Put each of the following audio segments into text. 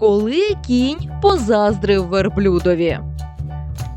Коли кінь позаздрив верблюдові.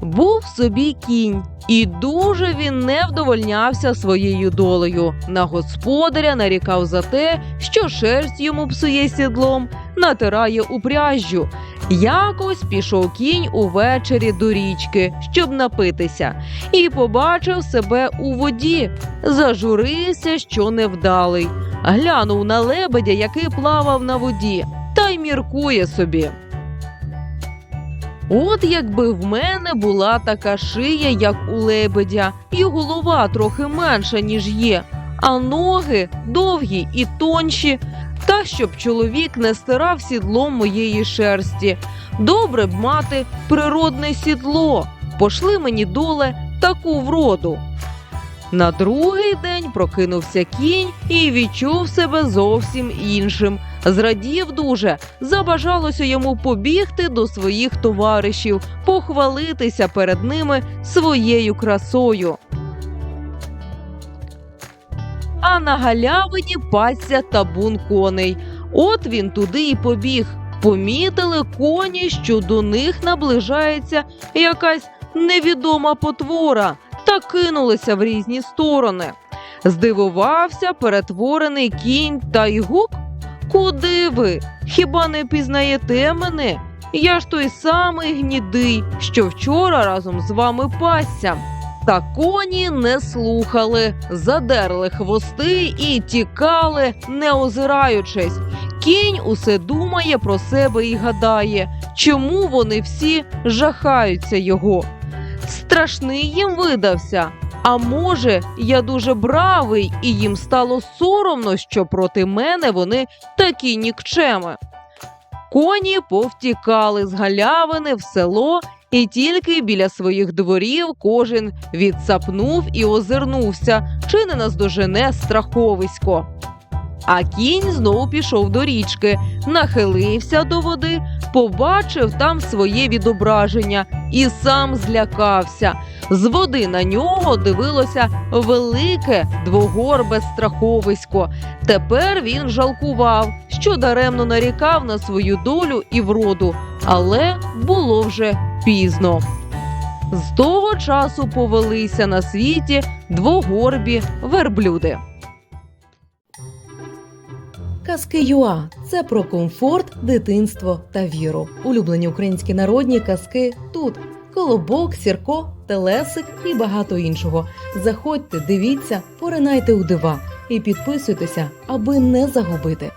Був собі кінь, і дуже він не вдовольнявся своєю долею. На господаря нарікав за те, що шерсть йому псує сідлом, натирає упряжжю. Якось пішов кінь увечері до річки, щоб напитися, і побачив себе у воді. Зажурився, що невдалий. Глянув на лебедя, який плавав на воді, та й міркує собі. От якби в мене була така шия, як у лебедя, і голова трохи менша, ніж є, а ноги довгі і тонші, та щоб чоловік не стирав сідлом моєї шерсті. Добре б мати природне сідло. Пошли мені доле таку вроду. На другий день прокинувся кінь і відчув себе зовсім іншим. Зрадів дуже, забажалося йому побігти до своїх товаришів, похвалитися перед ними своєю красою. А на галявині пасся табун коней. От він туди і побіг. Помітили коні, що до них наближається якась невідома потвора, та кинулися в різні сторони. Здивувався перетворений кінь та й гук. Куди ви? Хіба не пізнаєте мене? Я ж той самий гнідий, що вчора разом з вами пасся. Та коні не слухали, задерли хвости і тікали, не озираючись. Кінь усе думає про себе і гадає, чому вони всі жахаються його. Страшний їм видався. А може, я дуже бравий, і їм стало соромно, що проти мене вони такі нікчеми. Коні повтікали з галявини в село, і тільки біля своїх дворів кожен відсапнув і озирнувся, чи не наздожене страховисько. А кінь знову пішов до річки, нахилився до води, побачив там своє відображення і сам злякався. З води на нього дивилося велике двогорбе страховисько. Тепер він жалкував, що даремно нарікав на свою долю і вроду, але було вже пізно. З того часу повелися на світі двогорбі верблюди. Казки Юа це про комфорт, дитинство та віру. Улюблені українські народні казки тут. Колобок, сірко, телесик і багато іншого. Заходьте, дивіться, поринайте у дива і підписуйтеся, аби не загубити.